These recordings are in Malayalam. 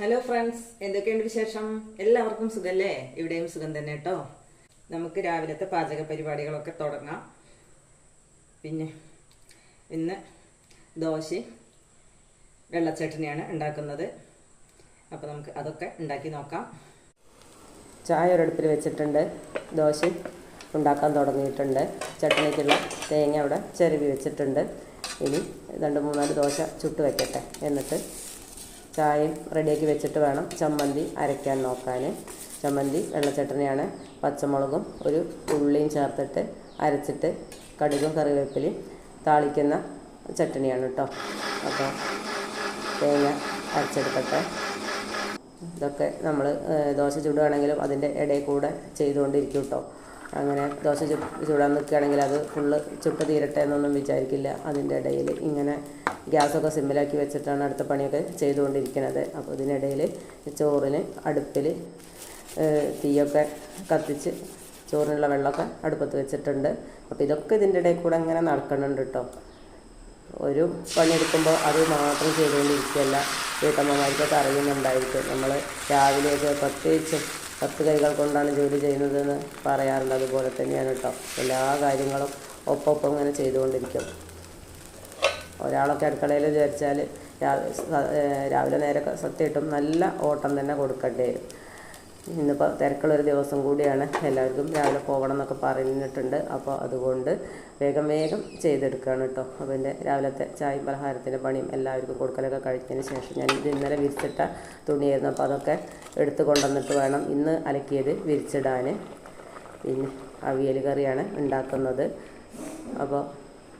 ഹലോ ഫ്രണ്ട്സ് എന്തൊക്കെയുണ്ട് വിശേഷം? എല്ലാവർക്കും സുഖല്ലേ? ഇവിടെയും സുഖം തന്നെ കേട്ടോ. നമുക്ക് രാവിലത്തെ പാചക പരിപാടികളൊക്കെ തുടങ്ങാം. പിന്നെ ഇന്ന് ദോശ വെള്ളച്ചട്ടനിയാണ് ഉണ്ടാക്കുന്നത്. അപ്പോൾ നമുക്ക് അതൊക്കെ ഉണ്ടാക്കി നോക്കാം. ചായ ഒരടുപ്പിൽ വെച്ചിട്ടുണ്ട്. ദോശ ഉണ്ടാക്കാൻ തുടങ്ങിയിട്ടുണ്ട്. ചട്ടണിക്കുള്ള തേങ്ങ അവിടെ ചിരവി വെച്ചിട്ടുണ്ട്. ഇനി രണ്ട് മൂന്നാൽ ദോശ ചുട്ട് വെക്കട്ടെ. എന്നിട്ട് ചായയും റെഡിയാക്കി വെച്ചിട്ട് വേണം. ചമ്മന്തി അരയ്ക്കാൻ നോക്കാൻ. ചമ്മന്തി വെള്ളച്ചട്ടണിയാണ് പച്ചമുളകും ഒരു ഉള്ളിയും ചേർത്തിട്ട് അരച്ചിട്ട് കടുകും കറിവേപ്പിലയും താളിക്കുന്ന ചട്ടണിയാണ് കേട്ടോ അപ്പോൾ തേങ്ങ അരച്ചെടുക്കട്ടെ ഇതൊക്കെ നമ്മൾ ദോശ ചുടുകയാണെങ്കിലും അതിന്റെ ഇടയിൽ കൂടെ ചെയ്തുകൊണ്ടിരിക്കും കേട്ടോ അങ്ങനെ ദോശ ചു ചുടാൻ നിൽക്കുകയാണെങ്കിൽ അത് ഫുള്ള് ചുട്ട് തീരട്ടെ എന്നൊന്നും വിചാരിക്കില്ല. അതിന്റെ ഇടയിൽ ഇങ്ങനെ ഗ്യാസൊക്കെ സിമ്മിലാക്കി വെച്ചിട്ടാണ് അടുത്ത പണിയൊക്കെ ചെയ്തുകൊണ്ടിരിക്കുന്നത്. അപ്പോൾ ഇതിനിടയിൽ ചോറിന് അടുപ്പിൽ തീയൊക്കെ കത്തിച്ച് ചോറിനുള്ള വെള്ളമൊക്കെ അടുപ്പത്ത് വെച്ചിട്ടുണ്ട്. അപ്പോൾ ഇതൊക്കെ ഇതിന്റെ ഇടയിൽ കൂടെ ഇങ്ങനെ നടക്കുന്നുണ്ട് കേട്ടോ. ഒരു പണിയെടുക്കുമ്പോൾ അത് മാത്രം ചെയ്തുകൊണ്ടിരിക്കുകയല്ല. വീട്ടമ്മമാർക്കൊക്കെ അറിയുന്നുണ്ടായിരിക്കും നമ്മൾ രാവിലെയൊക്കെ പ്രത്യേകിച്ചും പത്ത് കൈകൾ കൊണ്ടാണ് ജോലി ചെയ്യുന്നതെന്ന് പറയാറുണ്ട്. അതുപോലെ തന്നെയാണ് കേട്ടോ. എല്ലാ കാര്യങ്ങളും ഒപ്പം ഇങ്ങനെ ചെയ്തുകൊണ്ടിരിക്കും. ഒരാളൊക്കെ അടുക്കളയിൽ വിചാരിച്ചാൽ രാവിലെ നേരെ സത്യമായിട്ടും നല്ല ഓട്ടം തന്നെ കൊടുക്കേണ്ടി വരും. ഇന്നിപ്പോൾ തിരക്കുള്ളൊരു ദിവസം കൂടിയാണ് എല്ലാവർക്കും രാവിലെ പോകണം എന്നൊക്കെ പറഞ്ഞിട്ടുണ്ട്. അപ്പോൾ അതുകൊണ്ട് വേഗം വേഗം ചെയ്തെടുക്കുകയാണ് കേട്ടോ. അപ്പോൾ എന്റെ രാവിലത്തെ ചായയും പലഹാരത്തിന്റെ പണിയും എല്ലാവർക്കും കൊടുക്കലൊക്കെ കഴിച്ചതിന് ശേഷം ഞാൻ ഇത് ഇന്നലെ വിരിച്ചിട്ട തുണിയായിരുന്നു. അപ്പോൾ അതൊക്കെ എടുത്തു കൊണ്ടുവന്നിട്ട് വേണം ഇന്ന് അലക്കിയത് വിരിച്ചിടാൻ. പിന്നെ അവിയൽ കറിയാണ് ഉണ്ടാക്കുന്നത്. അപ്പോൾ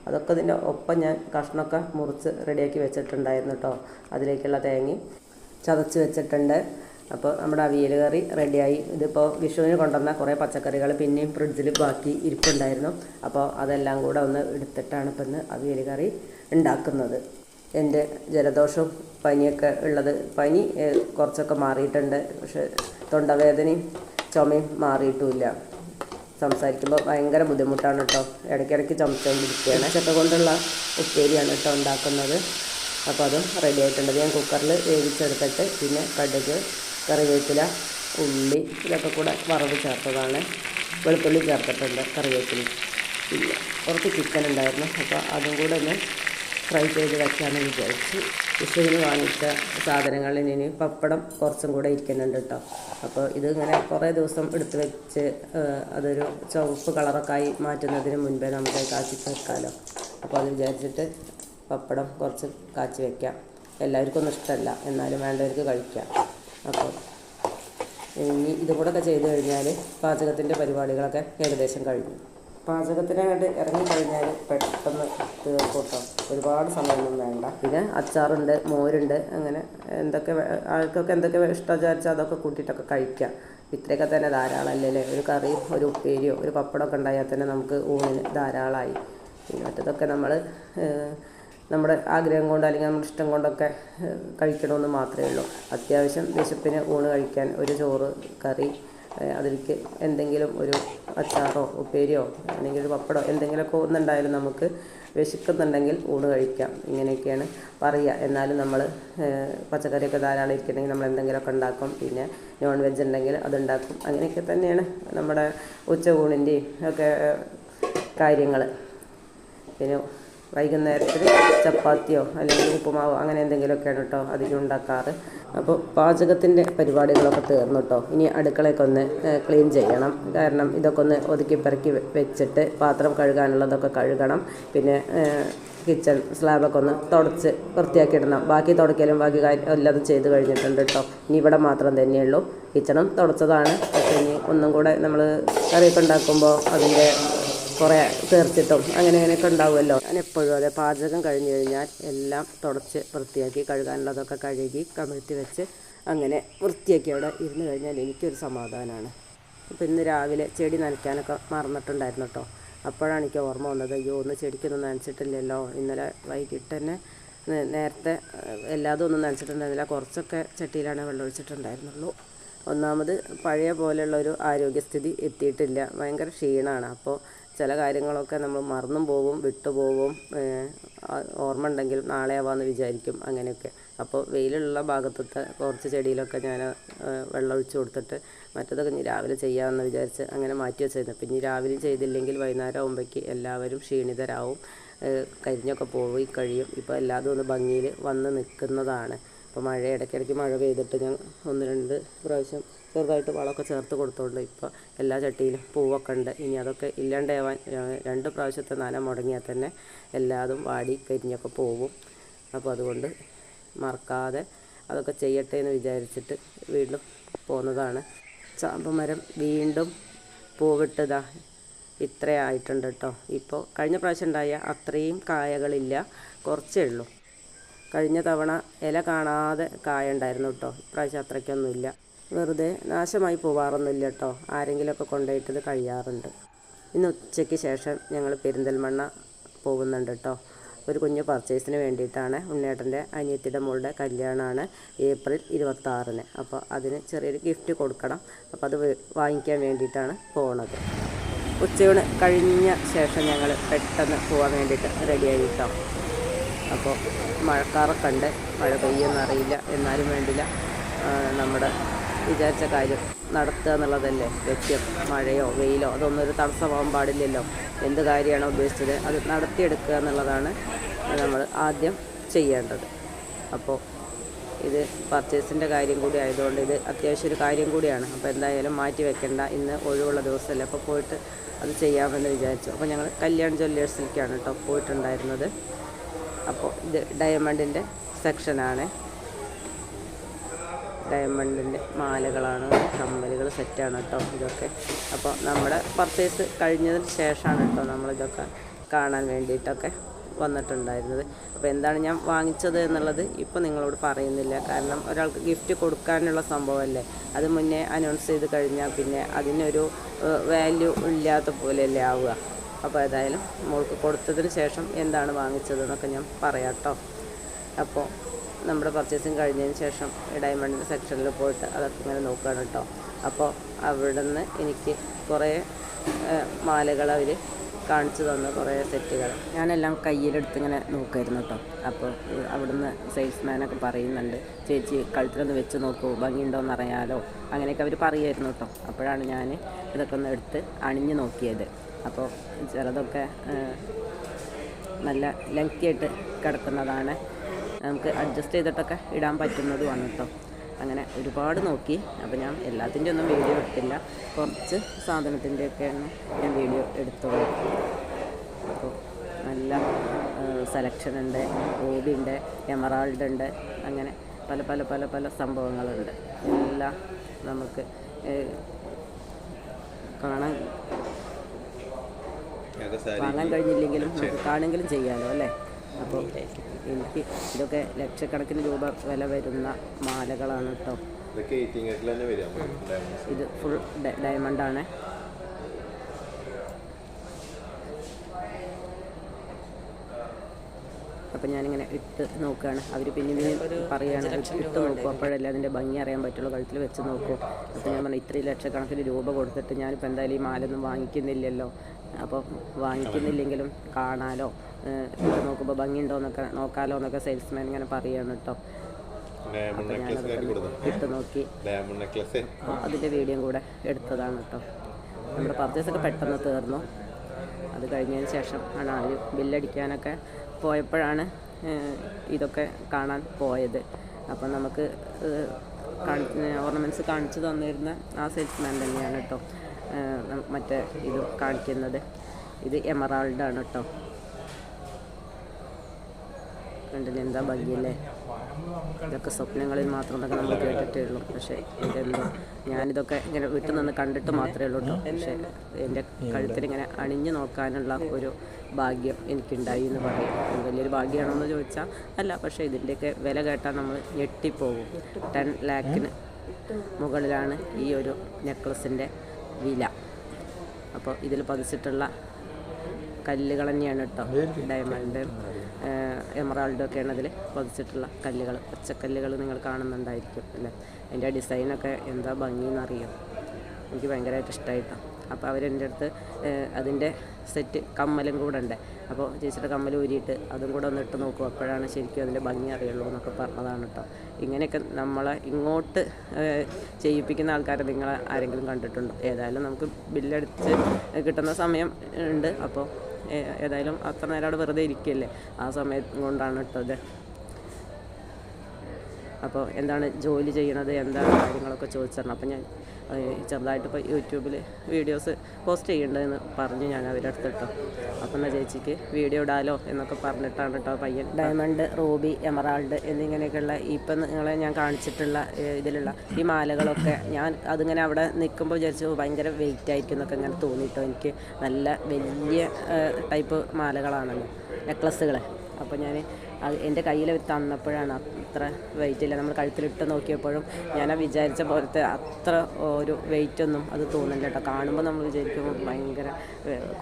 അതൊക്കെ ഇതിന്റെ ഒപ്പം ഞാൻ കഷ്ണമൊക്കെ മുറിച്ച് റെഡിയാക്കി വെച്ചിട്ടുണ്ടായിരുന്നു കേട്ടോ. അതിലേക്കുള്ള തേങ്ങി ചതച്ച് വെച്ചിട്ടുണ്ട്. അപ്പോൾ നമ്മുടെ അവിയൽ കറി റെഡിയായി. ഇതിപ്പോൾ വിഷുവിന് കൊണ്ടുവന്ന കുറേ പച്ചക്കറികൾ പിന്നെയും ഫ്രിഡ്ജിൽ ബാക്കി ഇരിപ്പുണ്ടായിരുന്നു. അപ്പോൾ അതെല്ലാം കൂടെ ഒന്ന് എടുത്തിട്ടാണ് ഇപ്പം ഇന്ന് അവിയൽ കറി ഉണ്ടാക്കുന്നത്. എന്റെ ജലദോഷവും പനിയൊക്കെ ഉള്ളത് പനി കുറച്ചൊക്കെ മാറിയിട്ടുണ്ട്. പക്ഷെ തൊണ്ടവേദനയും ചുമയും മാറിയിട്ടുമില്ല. സംസാരിക്കുമ്പോൾ ഭയങ്കര ബുദ്ധിമുട്ടാണ് കേട്ടോ ഇടയ്ക്കിടയ്ക്ക് ചുമച്ചുകൊണ്ടിരിക്കുകയാണ് ചക്ക കൊണ്ടുള്ള ഉപ്പേരിയാണ് കേട്ടോ ഉണ്ടാക്കുന്നത്. അപ്പോൾ അതും റെഡി ആയിട്ടുണ്ട്. ഞാൻ കുക്കറിൽ വേവിച്ചെടുത്തിട്ട് പിന്നെ കടുക് കറിവേപ്പില ഉള്ളി ഇതൊക്കെ കൂടെ വറവ് ചേർത്തതാണ്. വെളുത്തുള്ളി ചേർത്തിട്ടുണ്ട് കറിവേപ്പില. പിന്നെ കുറച്ച് ചിക്കൻ ഉണ്ടായിരുന്നു. അപ്പോൾ അതും കൂടെ ഒന്ന് ഫ്രൈ ചെയ്ത് വയ്ക്കാമെന്ന് വിചാരിച്ചു. വിഷുവിന് വാങ്ങിച്ച സാധനങ്ങളിൽ ഇനി പപ്പടം കുറച്ചും കൂടെ ഇരിക്കുന്നുണ്ട് കേട്ടോ. അപ്പോൾ ഇതിങ്ങനെ കുറേ ദിവസം എടുത്ത് വെച്ച് അതൊരു ചുവപ്പ് കളറൊക്കെ ആയി മാറ്റുന്നതിന് മുൻപേ നമുക്ക് കാച്ചി വെക്കാമല്ലോ അപ്പോൾ അത് വിചാരിച്ചിട്ട് പപ്പടം കുറച്ച് കാച്ചി വയ്ക്കാം എല്ലാവർക്കും ഒന്നും ഇഷ്ടമല്ല. എന്നാലും വേണ്ടവർക്ക് കഴിക്കാം. അപ്പോൾ ഇനി ഇതും കൂടെ ഒക്കെ ചെയ്ത് കഴിഞ്ഞാൽ പാചകത്തിന്റെ പരിപാടികളൊക്കെ ഏകദേശം കഴിഞ്ഞു. പാചകത്തിനായിട്ട് ഇറങ്ങിക്കഴിഞ്ഞാൽ പെട്ടെന്ന് തീർക്കൂട്ടോ ഒരുപാട് സമയമൊന്നും വേണ്ട. പിന്നെ അച്ചാറുണ്ട് മോരുണ്ട് അങ്ങനെ എന്തൊക്കെ ആൾക്കൊക്കെ എന്തൊക്കെ ഇഷ്ടം വിചാരിച്ചാൽ അതൊക്കെ കൂട്ടിയിട്ടൊക്കെ കഴിക്കാം. ഇത്രയൊക്കെ തന്നെ ധാരാളമല്ലേ ഒരു കറി ഒരു ഉപ്പേരിയോ ഒരു പപ്പടമൊക്കെ ഉണ്ടായാൽ തന്നെ നമുക്ക് ഊണിന് ധാരാളമായി പിന്നെ മറ്റതൊക്കെ നമ്മൾ നമ്മുടെ ആഗ്രഹം കൊണ്ട് അല്ലെങ്കിൽ നമ്മുടെ ഇഷ്ടം കൊണ്ടൊക്കെ കഴിക്കണമെന്ന് മാത്രമേ ഉള്ളൂ. അത്യാവശ്യം വിശപ്പിന് ഊണ് കഴിക്കാൻ ഒരു ചോറ് കറി അതിലേക്ക് എന്തെങ്കിലും ഒരു അച്ചാറോ ഉപ്പേരിയോ അല്ലെങ്കിൽ ഒരു പപ്പടോ എന്തെങ്കിലുമൊക്കെ ഒന്നുണ്ടായാലും നമുക്ക് വിശക്കുന്നുണ്ടെങ്കിൽ ഊണ് കഴിക്കാം. ഇങ്ങനെയൊക്കെയാണ് പറയുക. എന്നാലും നമ്മൾ പച്ചക്കറിയൊക്കെ ധാരാളം ഇരിക്കണമെങ്കിൽ നമ്മൾ എന്തെങ്കിലുമൊക്കെ ഉണ്ടാക്കും. പിന്നെ നോൺ വെജ് ഉണ്ടെങ്കിൽ അതുണ്ടാക്കും അങ്ങനെയൊക്കെ തന്നെയാണ് നമ്മുടെ ഉച്ച ഊണിന്റെയും ഒക്കെ കാര്യങ്ങൾ പിന്നെ വൈകുന്നേരത്തിൽ ചപ്പാത്തിയോ അല്ലെങ്കിൽ ഉപ്പുമാവോ അങ്ങനെ എന്തെങ്കിലുമൊക്കെയാണ് കേട്ടോ അധികം ഉണ്ടാക്കാറ്. അപ്പോൾ പാചകത്തിന്റെ പരിപാടികളൊക്കെ തീർന്നു കേട്ടോ ഇനി അടുക്കളയൊക്കെ ഒന്ന് ക്ലീൻ ചെയ്യണം. കാരണം ഇതൊക്കെ ഒന്ന് ഒതുക്കി പെറുക്കി വെച്ചിട്ട് പാത്രം കഴുകാനുള്ളതൊക്കെ കഴുകണം. പിന്നെ കിച്ചൺ സ്ലാബൊക്കെ ഒന്ന് തുടച്ച് വൃത്തിയാക്കി ഇടണം ബാക്കി തുടക്കലും ബാക്കി കാര്യം എല്ലാം ചെയ്ത് കഴിഞ്ഞിട്ടുണ്ട് കേട്ടോ ഇനി ഇവിടെ മാത്രം തന്നെയുള്ളൂ. കിച്ചണും തുടച്ചതാണ്. പക്ഷേ ഇനി ഒന്നും കൂടെ നമ്മൾ കറിയൊക്കെ ഉണ്ടാക്കുമ്പോൾ അതിന്റെ കുറേ തീർച്ചിട്ടും അങ്ങനെ അങ്ങനെയൊക്കെ ഉണ്ടാവുമല്ലോ. ഞാൻ എപ്പോഴും അതെ പാചകം കഴിഞ്ഞു കഴിഞ്ഞാൽ എല്ലാം തുടച്ച് വൃത്തിയാക്കി കഴുകാനുള്ളതൊക്കെ കഴുകി കമിഴ്ത്തി വെച്ച് അങ്ങനെ വൃത്തിയാക്കി അവിടെ ഇരുന്ന് കഴിഞ്ഞാൽ എനിക്കൊരു സമാധാനമാണ് അപ്പം ഇന്ന് രാവിലെ ചെടി നനയ്ക്കാനൊക്കെ മറന്നിട്ടുണ്ടായിരുന്നു കേട്ടോ. അപ്പോഴാണ് എനിക്ക് ഓർമ്മ വന്നത് അയ്യോ ഒന്ന് ചെടിക്കൊന്നും നനച്ചിട്ടില്ലല്ലോ. ഇന്നലെ വൈകിട്ട് തന്നെ നേരത്തെ എല്ലാതും ഒന്നും നനച്ചിട്ടുണ്ടായിരുന്നില്ല. കുറച്ചൊക്കെ ചട്ടിയിലാണ് വെള്ളം ഒഴിച്ചിട്ടുണ്ടായിരുന്നുള്ളൂ. ഒന്നാമത് പഴയ പോലെയുള്ള ഒരു ആരോഗ്യസ്ഥിതി എത്തിയിട്ടില്ല. ഭയങ്കര ക്ഷീണമാണ് അപ്പോൾ ചില കാര്യങ്ങളൊക്കെ നമ്മൾ മറന്നും പോകും വിട്ടുപോകും ഓർമ്മ ഉണ്ടെങ്കിൽ നാളെ ആവാമെന്ന് വിചാരിക്കും അങ്ങനെയൊക്കെ. അപ്പോൾ വെയിലുള്ള ഭാഗത്തത്തെ കുറച്ച് ചെടിയിലൊക്കെ ഞാൻ വെള്ളം ഒഴിച്ച് കൊടുത്തിട്ട് മറ്റതൊക്കെ ഇനി രാവിലെ ചെയ്യാമെന്ന് വിചാരിച്ച് അങ്ങനെ മാറ്റി വെച്ചിരുന്നു പിന്നെ ഇനി രാവിലെ ചെയ്തില്ലെങ്കിൽ വൈകുന്നേരം ആകുമ്പോഴേക്ക് എല്ലാവരും ക്ഷീണിതരാവും. കരിഞ്ഞൊക്കെ പോയി കഴിയും. ഇപ്പോൾ എല്ലാതും ഒന്ന് ഭംഗിയിൽ വന്ന് നിൽക്കുന്നതാണ്. ഇപ്പോൾ മഴ ഇടയ്ക്കിടയ്ക്ക് മഴ പെയ്തിട്ട് ഞാൻ ഒന്ന് രണ്ട് പ്രാവശ്യം ചെറുതായിട്ട് വളമൊക്കെ ചേർത്ത് കൊടുത്തോണ്ട് ഇപ്പോൾ എല്ലാ ചട്ടിയിലും പൂവൊക്കെ ഉണ്ട്. ഇനി അതൊക്കെ ഇല്ലാണ്ടാവാൻ രണ്ട് പ്രാവശ്യത്തെ നന മുടങ്ങിയാൽ തന്നെ എല്ലാതും വാടി കരിഞ്ഞൊക്കെ പോവും. അപ്പോൾ അതുകൊണ്ട് മറക്കാതെ അതൊക്കെ ചെയ്യട്ടെ എന്ന് വിചാരിച്ചിട്ട് വീണ്ടും പോകുന്നതാണ് ചാമ്പമരം വീണ്ടും പൂവിട്ടതാ ഇത്ര ആയിട്ടുണ്ട് കേട്ടോ ഇപ്പോൾ കഴിഞ്ഞ പ്രാവശ്യം ഉണ്ടായ അത്രയും കായകളില്ല. കുറച്ചേ ഉള്ളൂ. കഴിഞ്ഞ തവണ ഇല കാണാതെ കായ ഉണ്ടായിരുന്നു കേട്ടോ. ഇപ്രാവശ്യം അത്രയ്ക്കൊന്നുമില്ല. വെറുതെ നാശമായി പോവാറൊന്നുമില്ല കേട്ടോ. ആരെങ്കിലുമൊക്കെ കൊണ്ടുപോയിട്ടത് കഴിയാറുണ്ട്. ഇന്ന് ഉച്ചയ്ക്ക് ശേഷം ഞങ്ങൾ പെരിന്തൽമണ്ണ പോകുന്നുണ്ട് കേട്ടോ. ഒരു കുഞ്ഞു പർച്ചേസിന് വേണ്ടിയിട്ടാണ് ഉണ്ണേട്ടന്റെ അനിയത്തിയുടെ മോളുടെ കല്യാണമാണ് ഏപ്രിൽ ഇരുപത്താറിന്. അപ്പോൾ അതിന് ചെറിയൊരു ഗിഫ്റ്റ് കൊടുക്കണം. അപ്പോൾ അത് വാങ്ങിക്കാൻ വേണ്ടിയിട്ടാണ് പോണത്. ഉച്ചയൂണ് കഴിഞ്ഞ ശേഷം ഞങ്ങൾ പെട്ടെന്ന് പോകാൻ വേണ്ടിയിട്ട് റെഡിയായി കേട്ടോ. അപ്പോൾ മഴക്കാറൊക്കെ ഉണ്ട്. മഴ പെയ്യുമെന്നറിയില്ല എന്നാലും വേണ്ടില്ല. നമ്മുടെ വിചാരിച്ച കാര്യം നടത്തുക എന്നുള്ളതല്ലേ ലക്ഷ്യം. മഴയോ വെയിലോ അതൊന്നും ഒരു തടസ്സമാകാൻ പാടില്ലല്ലോ. എന്ത് കാര്യമാണോ ഉദ്ദേശിച്ചത് അത് നടത്തിയെടുക്കുക എന്നുള്ളതാണ് നമ്മൾ ആദ്യം ചെയ്യേണ്ടത്. അപ്പോൾ ഇത് പർച്ചേസിന്റെ കാര്യം കൂടി ആയതുകൊണ്ട് ഇത് അത്യാവശ്യം ഒരു കാര്യം കൂടിയാണ്. അപ്പോൾ എന്തായാലും മാറ്റി വെക്കേണ്ട. ഇന്ന് ഒഴിവുള്ള ദിവസമല്ലേ. അപ്പോൾ പോയിട്ട് അത് ചെയ്യാമെന്ന് വിചാരിച്ചു. അപ്പോൾ ഞങ്ങൾ കല്യാൺ ജ്വല്ലേഴ്സിലേക്കാണ് കേട്ടോ പോയിട്ടുണ്ടായിരുന്നത്. അപ്പോൾ ഇത് ഡയമണ്ടിന്റെ സെക്ഷനാണ്. ഡയമണ്ടിന്റെ മാലകളാണ് കമ്മലുകൾ സെറ്റാണ് കേട്ടോ ഇതൊക്കെ. അപ്പോൾ നമ്മുടെ പർച്ചേസ് കഴിഞ്ഞതിന് ശേഷമാണ് കേട്ടോ നമ്മളിതൊക്കെ കാണാൻ വേണ്ടിയിട്ടൊക്കെ വന്നിട്ടുണ്ടായിരുന്നത്. അപ്പോൾ എന്താണ് ഞാൻ വാങ്ങിച്ചത് എന്നുള്ളത് ഇപ്പോൾ നിങ്ങളോട് പറയുന്നില്ല. കാരണം ഒരാൾക്ക് ഗിഫ്റ്റ് കൊടുക്കാനുള്ള സംഭവമല്ലേ? അത് മുന്നേ അനൗൺസ് ചെയ്ത് കഴിഞ്ഞാൽ പിന്നെ അതിനൊരു വാല്യൂ ഇല്ലാത്ത പോലെയല്ലേ ആവുക. അപ്പോൾ ഏതായാലും മോൾക്ക് കൊടുത്തതിന് ശേഷം എന്താണ് വാങ്ങിച്ചതെന്നൊക്കെ ഞാൻ പറയാം അപ്പോൾ നമ്മുടെ പർച്ചേസിങ് കഴിഞ്ഞതിന് ശേഷം ഡയമണ്ടിന്റെ സെക്ഷനിൽ പോയിട്ട് അതൊക്കെ ഇങ്ങനെ നോക്കുകയാണ് കേട്ടോ അപ്പോൾ അവിടെ നിന്ന് എനിക്ക് കുറേ മാലകൾ അവർ കാണിച്ചു തന്ന കുറേ സെറ്റുകൾ. ഞാനെല്ലാം കയ്യിലെടുത്ത് ഇങ്ങനെ നോക്കുമായിരുന്നു കേട്ടോ അപ്പോൾ അവിടുന്ന് സെയിൽസ്മാനൊക്കെ പറയുന്നുണ്ട് ചേച്ചി കഴുത്തിലൊന്ന് വെച്ച് നോക്കൂ ഭംഗിയുണ്ടോയെന്ന് അറിയാലോ. അങ്ങനെയൊക്കെ അവർ പറയുമായിരുന്നു കേട്ടോ അപ്പോഴാണ് ഞാൻ ഇതൊക്കെ ഒന്ന് എടുത്ത് അണിഞ്ഞ് നോക്കിയത്. അപ്പോൾ ചിലതൊക്കെ നല്ല ലെങ്തി ആയിട്ട് കിടക്കുന്നതാണ്. നമുക്ക് അഡ്ജസ്റ്റ് ചെയ്തിട്ടൊക്കെ ഇടാൻ പറ്റുന്നത് കേട്ടോ അങ്ങനെ ഒരുപാട് നോക്കി. അപ്പോൾ ഞാൻ എല്ലാത്തിന്റെ ഒന്നും വീഡിയോ എടുത്തില്ല. കുറച്ച് സാധനത്തിന്റെയൊക്കെയാണ് ഞാൻ വീഡിയോ എടുത്തുള്ളൂ. അപ്പോൾ നല്ല സെലക്ഷൻ ഉണ്ട്. ഓബി ഉണ്ട്. എമറാൾഡ് ഉണ്ട്. അങ്ങനെ പല പല പല പല സംഭവങ്ങളുണ്ട്. എല്ലാം നമുക്ക് കാണാൻ വാങ്ങാൻ കഴിഞ്ഞില്ലെങ്കിലും നമുക്ക് കാണുമെങ്കിലും ചെയ്യാമല്ലോ അല്ലേ? അപ്പോൾ എനിക്ക് ഇതൊക്കെ ലക്ഷക്കണക്കിന് രൂപ വില വരുന്ന മാലകളാണ് കേട്ടോ ഇത് ഫുൾ ഡയമണ്ടാണ് അപ്പം ഞാനിങ്ങനെ ഇട്ട് നോക്കുകയാണ് അവർ പിന്നെ പിന്നെ പറയുകയാണ് ഇട്ട് നോക്കും. അപ്പോഴല്ലേ അതിന്റെ ഭംഗി അറിയാൻ പറ്റുള്ളൂ. കഴുത്തിൽ വെച്ച് നോക്കും. അപ്പോൾ ഞാൻ പറഞ്ഞു ഇത്രയും ലക്ഷക്കണക്കിന് രൂപ കൊടുത്തിട്ട് ഞാനിപ്പോൾ എന്തായാലും ഈ മാലൊന്നും വാങ്ങിക്കുന്നില്ലല്ലോ. അപ്പോൾ വാങ്ങിക്കുന്നില്ലെങ്കിലും കാണാലോ. നോക്കുമ്പോൾ ഭംഗിയുണ്ടോ എന്നൊക്കെ നോക്കാലോ എന്നൊക്കെ സെയിൽസ്മാൻ ഇങ്ങനെ പറയുകയാണ് കേട്ടോ ഇട്ട് നോക്കി. അതിന്റെ വീഡിയോ കൂടെ എടുത്തതാണ് കേട്ടോ നമ്മുടെ പർച്ചേസൊക്കെ പെട്ടെന്ന് തീർന്നു. അത് കഴിഞ്ഞതിന് ശേഷം ആണ് അവർ ബില്ലടിക്കാനൊക്കെ പോയപ്പോഴാണ് ഇതൊക്കെ കാണാൻ പോയത്. അപ്പം നമുക്ക് ഓർണമെന്റ്സ് കാണിച്ചു തന്നിരുന്ന ആ സെയിൽസ്മാൻ തന്നെയാണ് കേട്ടോ മറ്റേ ഇത് കാണിക്കുന്നത്. ഇത് എമറാൾഡ് ആണ് കേട്ടോ കണ്ടില്ല? എന്താ ഭംഗിയല്ലേ? ഇതൊക്കെ സ്വപ്നങ്ങളിൽ മാത്രം നമ്മൾ കേട്ടിട്ടേ ഉള്ളൂ പക്ഷേ ഇതെന്തോ ഞാനിതൊക്കെ ഇങ്ങനെ വീട്ടിൽ നിന്ന് കണ്ടിട്ട് മാത്രമേ ഉള്ളൂ കേട്ടോ പക്ഷേ എന്റെ കഴുത്തിൽ ഇങ്ങനെ അണിഞ്ഞു നോക്കാനുള്ള ഒരു ഭാഗ്യം എനിക്കുണ്ടായി എന്ന് പറയും. വലിയൊരു ഭാഗ്യമാണോ ചോദിച്ചാൽ അല്ല പക്ഷേ ഇതിന്റെയൊക്കെ വില കേട്ടാൽ നമ്മൾ ഞെട്ടിപ്പോകും. ടെൻ ലാക്കിന് മുകളിലാണ് ഈ ഒരു നെക്ലസിന്റെ വില അപ്പോൾ ഇതിൽ പതിച്ചിട്ടുള്ള കല്ലുകൾ തന്നെയാണ് കേട്ടോ. ഡയമണ്ട് എമറാൾഡ് ഒക്കെയാണ് അതിൽ പതിച്ചിട്ടുള്ള കല്ലുകൾ. പച്ചക്കല്ലുകൾ നിങ്ങൾ കാണുന്നുണ്ടായിരിക്കും അല്ലേ? അതിന്റെ ഡിസൈനൊക്കെ എന്താ ഭംഗിയെന്നറിയോ? എനിക്ക് ഭയങ്കരമായിട്ട് ഇഷ്ടമായിട്ടോ അപ്പോൾ അവരെന്റെ അടുത്ത് അതിന്റെ സെറ്റ് കമ്മലും കൂടെ ഉണ്ട്. അപ്പോൾ ചേച്ചിയുടെ കമ്മൽ ഊരിയിട്ട് അതും കൂടെ ഒന്ന് ഇട്ട് നോക്കും. അപ്പോഴാണ് ശരിക്കും അതിന്റെ ഭംഗി അറിയുള്ളൂ എന്നൊക്കെ പറഞ്ഞതാണ് കേട്ടോ. ഇങ്ങനെയൊക്കെ നമ്മളെ ഇങ്ങോട്ട് ചെയ്യിപ്പിക്കുന്ന ആൾക്കാരെ നിങ്ങൾ ആരെങ്കിലും കണ്ടിട്ടുണ്ടോ? ഏതായാലും നമുക്ക് ബില്ലടിച്ച് കിട്ടുന്ന സമയം ഉണ്ട്. അപ്പോൾ ഏതായാലും അത്ര നേരം അവിടെ വെറുതെ ഇരിക്കുകയല്ലേ? ആ സമയം കൊണ്ടാണ് ഇട്ടത് അപ്പോൾ എന്താണ് ജോലി ചെയ്യണത് എന്താണ് കാര്യങ്ങളൊക്കെ ചോദിച്ചിരുന്നു അപ്പോൾ ഞാൻ ചെറുതായിട്ട് ഇപ്പോൾ യൂട്യൂബിൽ വീഡിയോസ് പോസ്റ്റ് ചെയ്യേണ്ടതെന്ന് പറഞ്ഞു ഞാൻ അവരുടെ അടുത്ത് കേട്ടോ അപ്പം എന്നാൽ ചേച്ചിക്ക് വീഡിയോ ഇടാലോ എന്നൊക്കെ പറഞ്ഞിട്ടാണ് കേട്ടോ പയ്യൻ. ഡയമണ്ട് റൂബി എമറാൾഡ് എന്നിങ്ങനെയൊക്കെയുള്ള ഇപ്പം നിങ്ങളെ ഞാൻ കാണിച്ചിട്ടുള്ള ഇതിലുള്ള ഈ മാലകളൊക്കെ ഞാൻ അതിങ്ങനെ അവിടെ നിൽക്കുമ്പോൾ വിചാരിച്ചു ഭയങ്കര വെയിറ്റ് ആയിരിക്കും എന്നൊക്കെ ഇങ്ങനെ തോന്നിയിട്ടോ എനിക്ക്. നല്ല വലിയ ടൈപ്പ് മാലകളാണല്ലോ നെക്ലസ്സുകൾ അപ്പോൾ ഞാൻ അത് എന്റെ കയ്യിൽ തന്നപ്പോഴാണ് അത്ര വെയിറ്റ് ഇല്ല. നമ്മൾ കഴുത്തിലിട്ട് നോക്കിയപ്പോഴും ഞാൻ വിചാരിച്ച പോലത്തെ അത്ര ഒരു വെയിറ്റ് ഒന്നും അത് തോന്നില്ല കേട്ടോ. കാണുമ്പോൾ നമ്മൾ വിചാരിക്കുമ്പോൾ ഭയങ്കര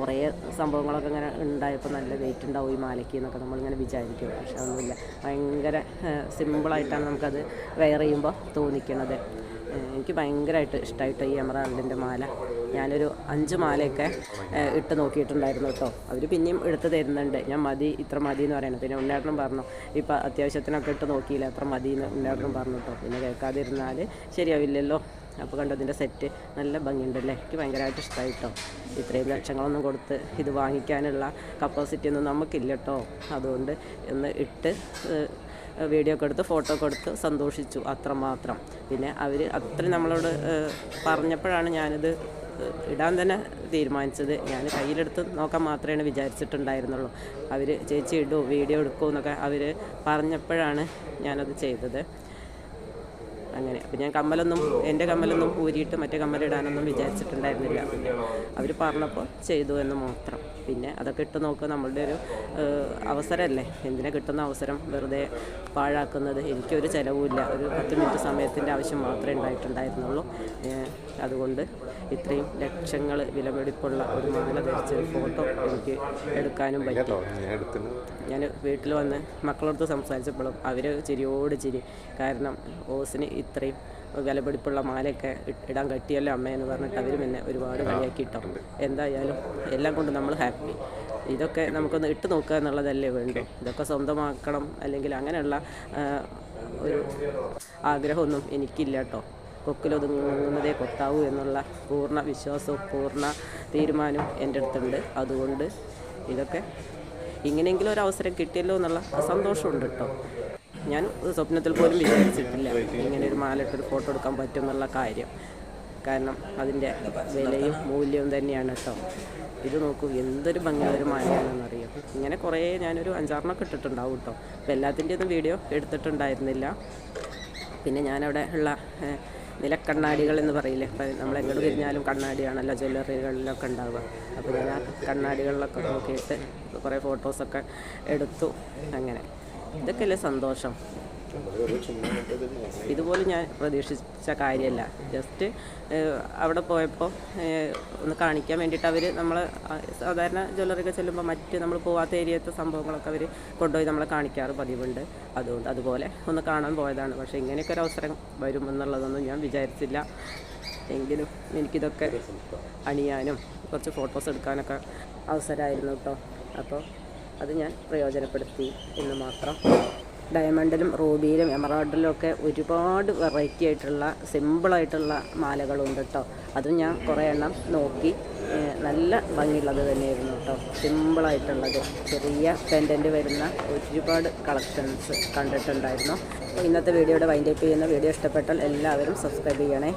കുറേ സംഭവങ്ങളൊക്കെ ഇങ്ങനെ ഉണ്ടായപ്പോൾ നല്ല വെയിറ്റ് ഉണ്ടാവും ഈ മാലയ്ക്ക് എന്നൊക്കെ നമ്മളിങ്ങനെ വിചാരിക്കും. പക്ഷെ അതൊന്നുമില്ല. ഭയങ്കര സിമ്പിളായിട്ടാണ് നമുക്കത് വെയർ ചെയ്യുമ്പോൾ തോന്നിക്കണത്. എനിക്ക് ഭയങ്കരമായിട്ട് ഇഷ്ടമായിട്ട് ഈ എമറാൾഡിന്റെ മാല. ഞാനൊരു അഞ്ച് മാലയൊക്കെ ഇട്ട് നോക്കിയിട്ടുണ്ടായിരുന്നു കേട്ടോ. അവർ പിന്നെയും എടുത്ത് തരുന്നുണ്ട്. ഞാൻ മതി ഇത്ര മതി എന്ന് പറയുന്നത് പിന്നെ ഉണ്ണേട്ടനും പറഞ്ഞു ഇപ്പം അത്യാവശ്യത്തിനൊക്കെ ഇട്ട് നോക്കിയില്ല അത്ര മതി എന്ന് ഉണ്ണേട്ടനും പറഞ്ഞു കേട്ടോ. പിന്നെ കേൾക്കാതിരുന്നാൽ ശരിയാവില്ലല്ലോ. അപ്പോൾ കണ്ടോ ഇതിന്റെ സെറ്റ് നല്ല ഭംഗിയുണ്ടല്ലേ? എനിക്ക് ഭയങ്കരമായിട്ട് ഇഷ്ടമായി കേട്ടോ. ഇത്രയും ലക്ഷങ്ങളൊന്നും കൊടുത്ത് ഇത് വാങ്ങിക്കാനുള്ള കപ്പാസിറ്റി ഒന്നും നമുക്കില്ല കേട്ടോ. അതുകൊണ്ട് ഒന്ന് ഇട്ട് വീഡിയോ ഒക്കെ എടുത്ത് ഫോട്ടോ ഒക്കെ എടുത്ത് സന്തോഷിച്ചു അത്രമാത്രം. പിന്നെ അവർ അത്രയും നമ്മളോട് പറഞ്ഞപ്പോഴാണ് ഞാനിത് ഇടാൻ തന്നെ തീരുമാനിച്ചത്. ഞാൻ കയ്യിലെടുത്ത് നോക്കാൻ മാത്രമേ വിചാരിച്ചിട്ടുണ്ടായിരുന്നുള്ളൂ. അവർ ചേച്ചി ഇടൂ വീഡിയോ എടുക്കൂ എന്നൊക്കെ അവർ പറഞ്ഞപ്പോഴാണ് ഞാനത് ചെയ്തത്. അങ്ങനെ. അപ്പം ഞാൻ കമ്മലൊന്നും എന്റെ കമ്മലൊന്നും ഊരിയിട്ട് മറ്റേ കമ്മലിടാനൊന്നും വിചാരിച്ചിട്ടുണ്ടായിരുന്നില്ല. അവർ പറഞ്ഞപ്പോൾ ചെയ്തു എന്ന് മാത്രം. പിന്നെ അതൊക്കെ ഇട്ട് നോക്കുക നമ്മളുടെ ഒരു അവസരമല്ലേ? എന്തിനാ കിട്ടുന്ന അവസരം? വെറുതെ പാഴാക്കുന്നത്. എനിക്കൊരു ചിലവുമില്ല. ഒരു പത്ത് മിനിറ്റ് സമയത്തിന്റെ ആവശ്യം മാത്രമേ ഉണ്ടായിട്ടുണ്ടായിരുന്നുള്ളൂ. അതുകൊണ്ട് ഇത്രയും ലക്ഷങ്ങൾ വിലപിടിപ്പുള്ള ഒരു മാല ധരിച്ച ഒരു ഫോട്ടോ എനിക്ക് എടുക്കാനും പറ്റി. ഞാൻ വീട്ടിൽ വന്ന് മക്കളോട് സംസാരിച്ചപ്പോഴും അവർ ചിരിയോട് ചിരി. കാരണം ഓസിന് ഇത്രയും വിലപിടിപ്പുള്ള മാലയൊക്കെ ഇടാൻ കട്ടിയല്ലോ അമ്മ എന്ന് പറഞ്ഞിട്ട് അവരും എന്നെ ഒരുപാട് കളിയാക്കി ഇട്ടോ എന്തായാലും എല്ലാം കൊണ്ട് നമ്മൾ ഹാപ്പി. ഇതൊക്കെ നമുക്കൊന്ന് ഇട്ട് നോക്കുക എന്നുള്ളതല്ലേ വേണ്ടു. ഇതൊക്കെ സ്വന്തമാക്കണം അല്ലെങ്കിൽ അങ്ങനെയുള്ള ഒരു ആഗ്രഹമൊന്നും എനിക്കില്ല കേട്ടോ. കൊക്കിലൊതുങ്ങുന്നതേ കൊത്താവൂ എന്നുള്ള പൂർണ വിശ്വാസവും പൂർണ തീരുമാനവും എന്റെ അടുത്തുണ്ട്. അതുകൊണ്ട് ഇതൊക്കെ ഇങ്ങനെയെങ്കിലും ഒരു അവസരം കിട്ടിയല്ലോ എന്നുള്ള സന്തോഷമുണ്ട് കേട്ടോ. ഞാൻ സ്വപ്നത്തിൽ പോലും വിചാരിച്ചിട്ടില്ല ഇങ്ങനെ ഒരു മാലിട്ടൊരു ഫോട്ടോ എടുക്കാൻ പറ്റും എന്നുള്ള കാര്യം. കാരണം അതിന്റെ വിലയും മൂല്യവും തന്നെയാണ് കേട്ടോ. ഇത് നോക്കൂ എന്തൊരു ഭംഗിയൊരു മാലയാണെന്നറിയാം? ഇങ്ങനെ കുറേ ഞാനൊരു അഞ്ചാറെണ്ണൊക്കെ ഇട്ടിട്ടുണ്ടാവും കേട്ടോ. അപ്പോൾ എല്ലാത്തിന്റെയൊന്നും വീഡിയോ എടുത്തിട്ടുണ്ടായിരുന്നില്ല. പിന്നെ ഞാനവിടെ ഉള്ള നിലക്കണ്ണാടികൾ എന്ന് പറയില്ലേ? അപ്പം നമ്മൾ എങ്ങോട്ട് തിരിഞ്ഞാലും കണ്ണാടിയാണല്ലോ ജ്വല്ലറികളിലൊക്കെ ഉണ്ടാവുക. അപ്പോൾ ഞാൻ ആ കണ്ണാടികളിലൊക്കെ നോക്കിയിട്ട് കുറേ ഫോട്ടോസൊക്കെ എടുത്തു. അങ്ങനെ. ഇതൊക്കെയല്ലേ സന്തോഷം. ഇതുപോലും ഞാൻ പ്രതീക്ഷിച്ച കാര്യമല്ല. ജസ്റ്റ് അവിടെ പോയപ്പോൾ ഒന്ന് കാണിക്കാൻ വേണ്ടിയിട്ട് അവർ നമ്മൾ സാധാരണ ജ്വല്ലറിയൊക്കെ ചെല്ലുമ്പോൾ മറ്റ് നമ്മൾ പോവാത്ത ഏരിയത്തെ സംഭവങ്ങളൊക്കെ അവർ കൊണ്ടുപോയി നമ്മളെ കാണിക്കാറ് പതിവുണ്ട്. അതുകൊണ്ട് അതുപോലെ ഒന്ന് കാണാൻ പോയതാണ്. പക്ഷേ ഇങ്ങനെയൊക്കെ ഒരു അവസരം വരും എന്നുള്ളതൊന്നും ഞാൻ വിചാരിച്ചില്ല. എങ്കിലും എനിക്കിതൊക്കെ അണിയാനും കുറച്ച് ഫോട്ടോസ് എടുക്കാനൊക്കെ അവസരമായിരുന്നു കേട്ടോ അപ്പോൾ അത് ഞാൻ പ്രയോജനപ്പെടുത്തി എന്ന് മാത്രം ഡയമണ്ടിലും റൂബിയിലും എമറാൾഡിലും ഒക്കെ ഒരുപാട് വെറൈറ്റി ആയിട്ടുള്ള സിമ്പിളായിട്ടുള്ള മാലകളുണ്ട് കേട്ടോ അതും ഞാൻ കുറേ എണ്ണം നോക്കി. നല്ല ഭംഗിയുള്ളത് തന്നെയായിരുന്നു കേട്ടോ സിമ്പിളായിട്ടുള്ളത് ചെറിയ പെൻഡന്റ് വരുന്ന ഒരുപാട് കളക്ഷൻസ് കണ്ടിട്ടുണ്ടായിരുന്നു. ഇന്നത്തെ വീഡിയോയുടെ വൈൻഡപ്പ് ചെയ്യുന്ന വീഡിയോ ഇഷ്ടപ്പെട്ടാൽ എല്ലാവരും സബ്സ്ക്രൈബ് ചെയ്യണേ.